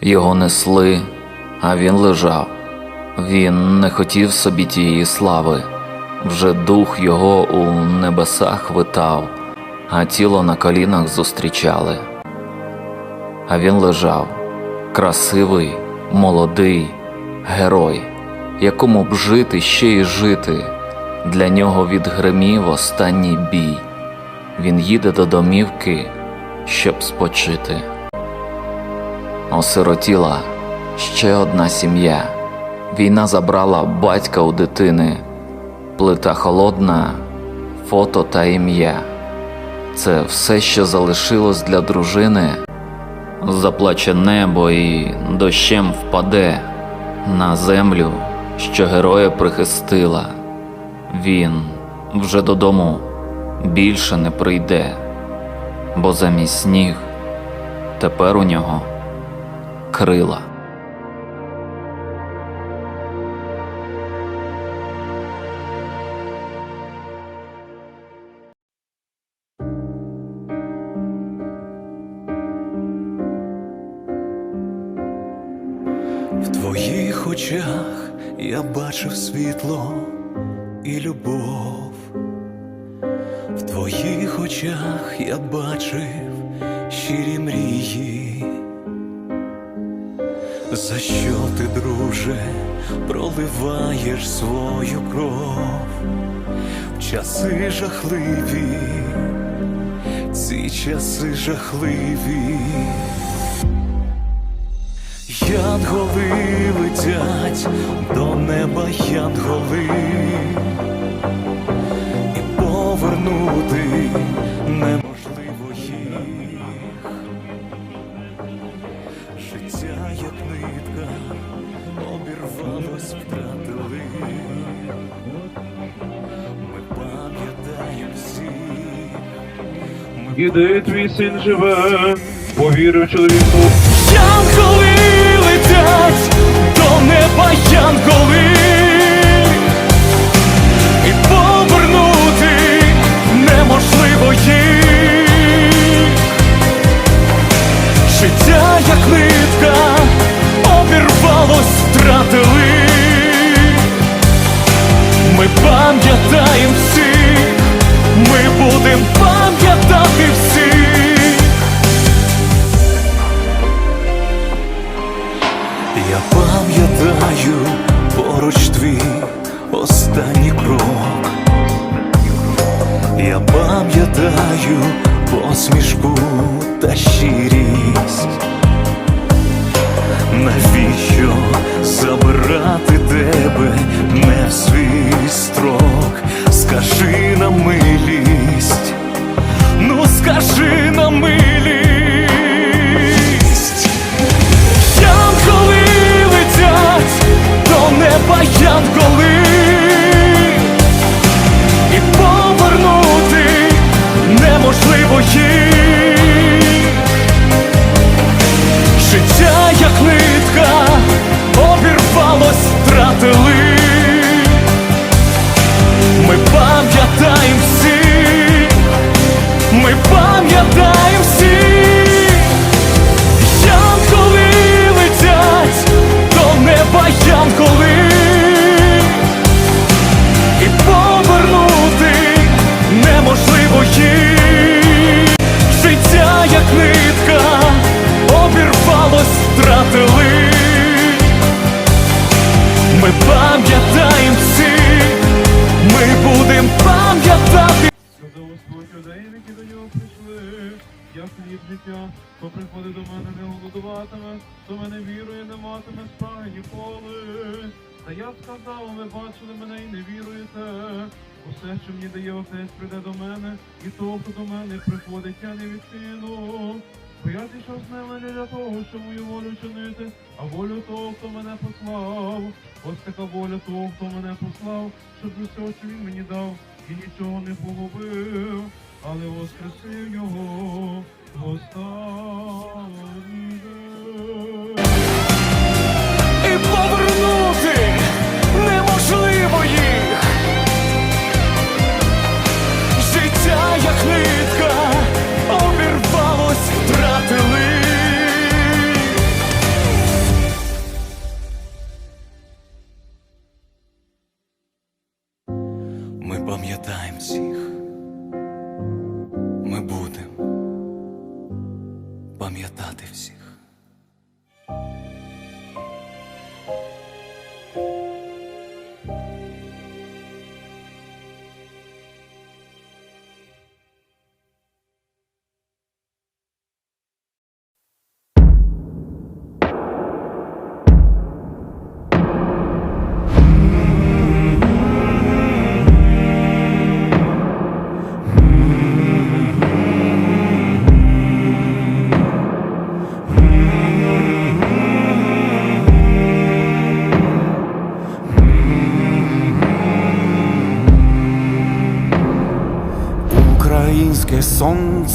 Його несли, а він лежав. Він не хотів собі тієї слави. Вже дух його у небесах витав, а тіло на колінах зустрічали. А він лежав, красивий, молодий, герой, якому б жити ще й жити. Для нього відгримів останній бій. Він їде до домівки, щоб спочити. Осиротіла ще одна сім'я. Війна забрала батька у дитини, плита холодна, фото та ім'я. Це все, що залишилось для дружини. Заплаче небо і дощем впаде на землю, що героя прихистила. Він вже додому більше не прийде, бо замість сніг тепер у нього крила. В твоїх очах я бачив світло і любов. В твоїх очах я бачив щирі мрії. За що ти, друже, проливаєш свою кров? В часи жахливі, ці часи жахливі. Янголи летять до неба янголи, і повернути Іди твій син живе, повірив чоловіку. Янголи летять до неба янголи. І повернути неможливо їх. Як нитка обірвалось, втратили. Ми пам'ятаємо всіх, ми будем пам'ятати всіх Я пам'ятаю поруч твій останній крок. Я пам'ятаю посмішку та щирість. Зійшов з для того, що мою волю чинити, а волю того, хто мене послав. Ось така воля того, хто мене послав, щоб усього, що він мені дав, і нічого не погубив, але воскресив його в. пам'ятати всі.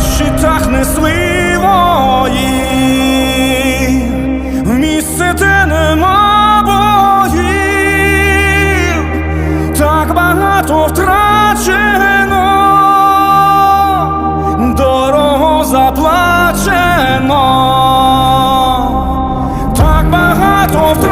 щитах несли вої, в місце, де нема боїв, так багато втрачено, дорого заплачено. кача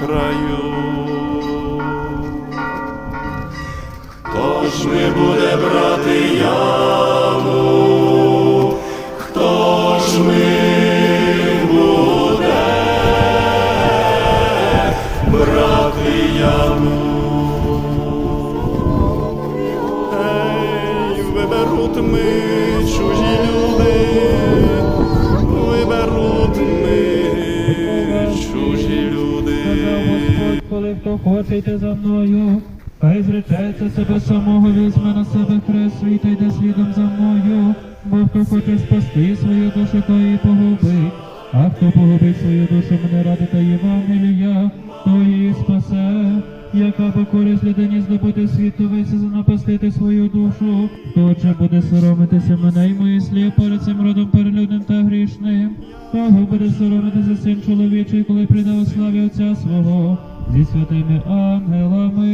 краю. Хто ж ми буде брати яму? Хто ж ми буде брати виберуть ми хто хоче йти за мною, хай зречеться себе самого, візьме на себе хрест свій та йде слідом за мною, бо хто хоче спасти свою душу, то її погубить, а хто погубить свою душу мене ради та Євангелія, то її спасе. Яка би користь людині здобути світ, то весь занапастити свою душу, хто же буде соромитися мене й мої слів перед цим родом перелюдним та грішним, того буде соромитися син чоловічий, коли прийде у славі Отця свого зі святими ангелами.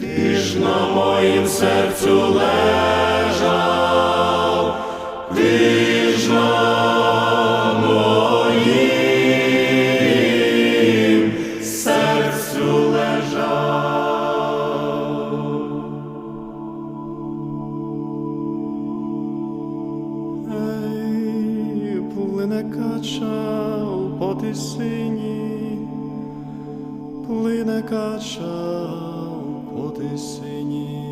Ти ж на моїм серцю лежав, ти ж на моїм серцю лежав. Ей, плине кача у потисині, плине кача по тисині.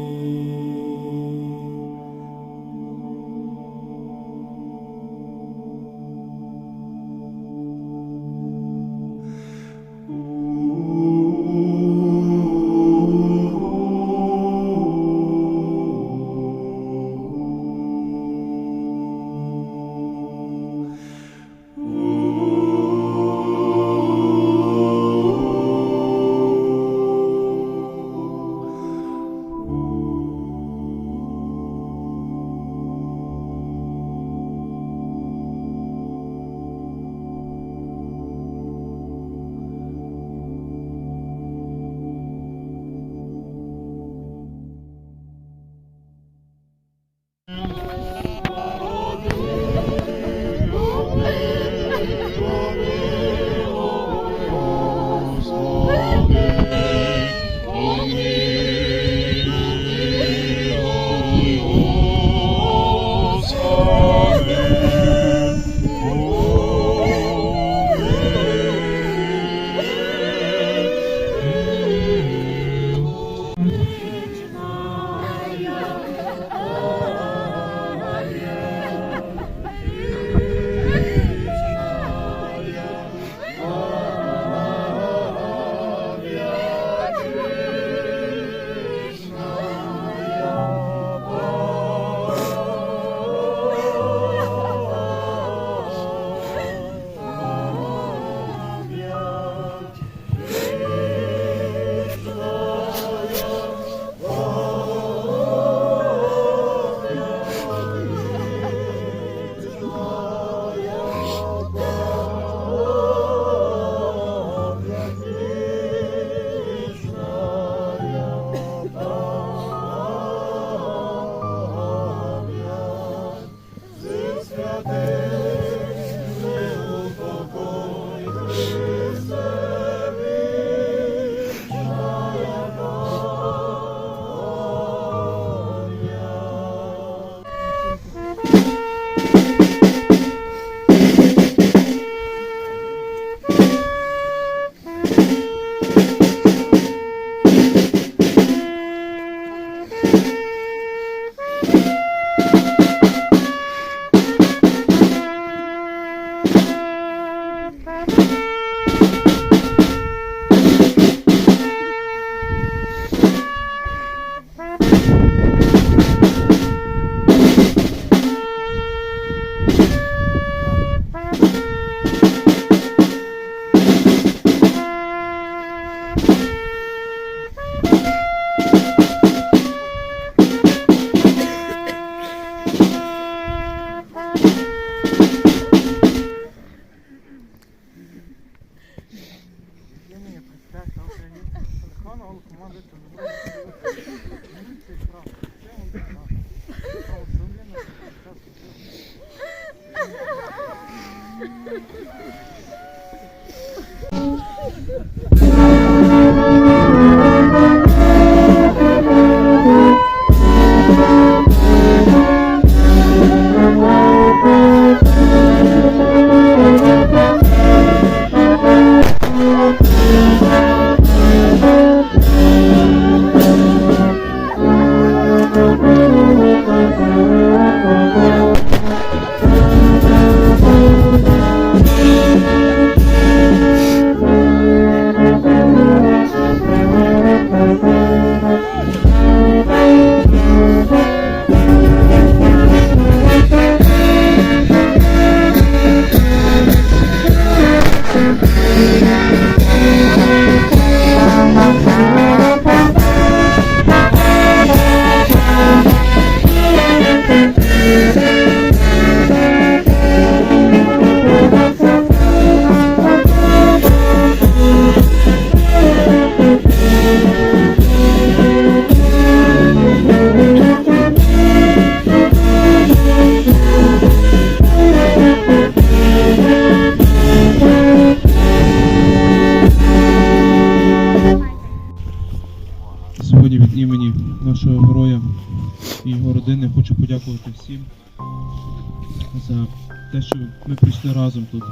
Разом тут.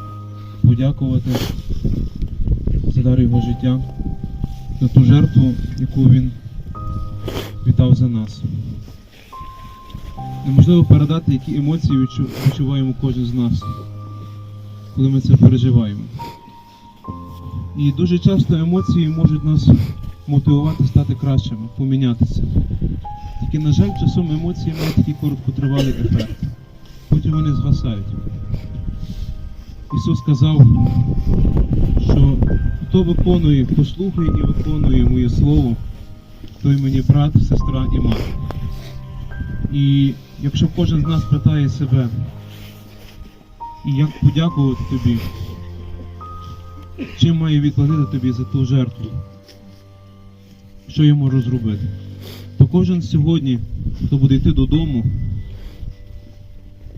Подякувати за дар його життя, за ту жертву, яку він віддав за нас. Неможливо передати, які емоції відчуваємо кожен з нас, коли ми це переживаємо. І дуже часто емоції можуть нас мотивувати стати кращими, помінятися. Тільки, на жаль, часом емоції мають такий короткотривалий ефект. Потім вони згасають. Ісус сказав, що хто виконує, хто слухає і виконує моє слово, той мені брат, сестра і мати. І якщо кожен з нас питає себе, і як подякувати тобі, чим маю відплатити тобі за ту жертву, що я можу зробити. То кожен сьогодні, хто буде йти додому,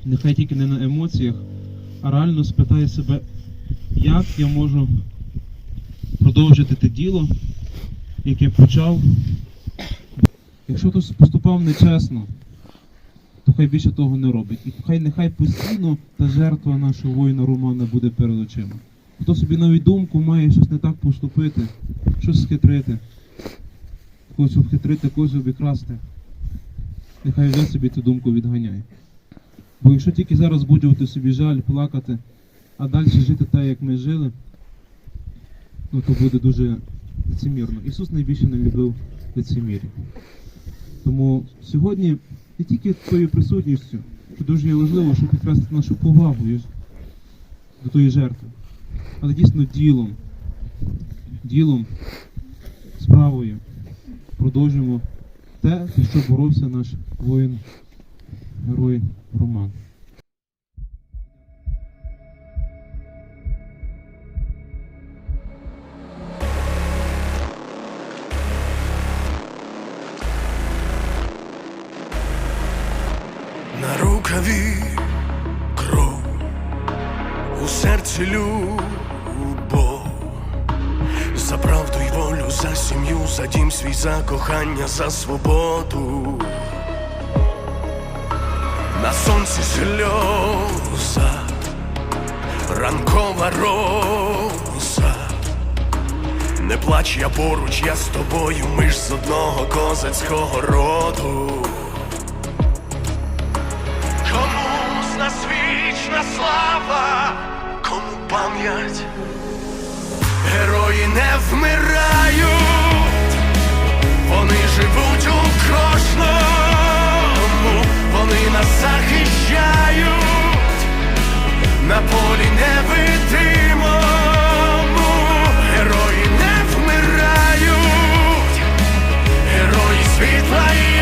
нехай тільки не на емоціях, реально спитає себе, як я можу продовжити те діло, яке почав. Якщо хтось поступав нечесно, то хай більше того не робить. І хай нехай постійно та жертва нашого воїна Романа буде перед очима. Хто собі навіть думку має щось не так поступити, щось схитрити, когось обхитрити, когось обікрасти, нехай вже собі цю думку відганяє. Бо якщо тільки зараз будувати собі жаль, плакати, а далі жити так, як ми жили, ну то буде дуже лицемірно. Ісус найбільше не любив лицемір'я. Тому сьогодні не тільки твоєю присутністю, що дуже є важливо, щоб підкреслити нашу повагу до тої жертви, але дійсно ділом, ділом, справою продовжуємо те, за що боровся наш воїн, герой Роман. На рукаві кров, у серці любов За правду й волю, за сім'ю, за дім свій, за кохання, за свободу. На сонці сльоза, ранкова роза. Не плач, я поруч, я з тобою, ми ж з одного козацького роду. Кому з нас вічна слава, кому пам'ять, герої не вмирають, вони живуть у кожному, вони нас захищають. На полі невидимому, герої не вмирають, герої світла і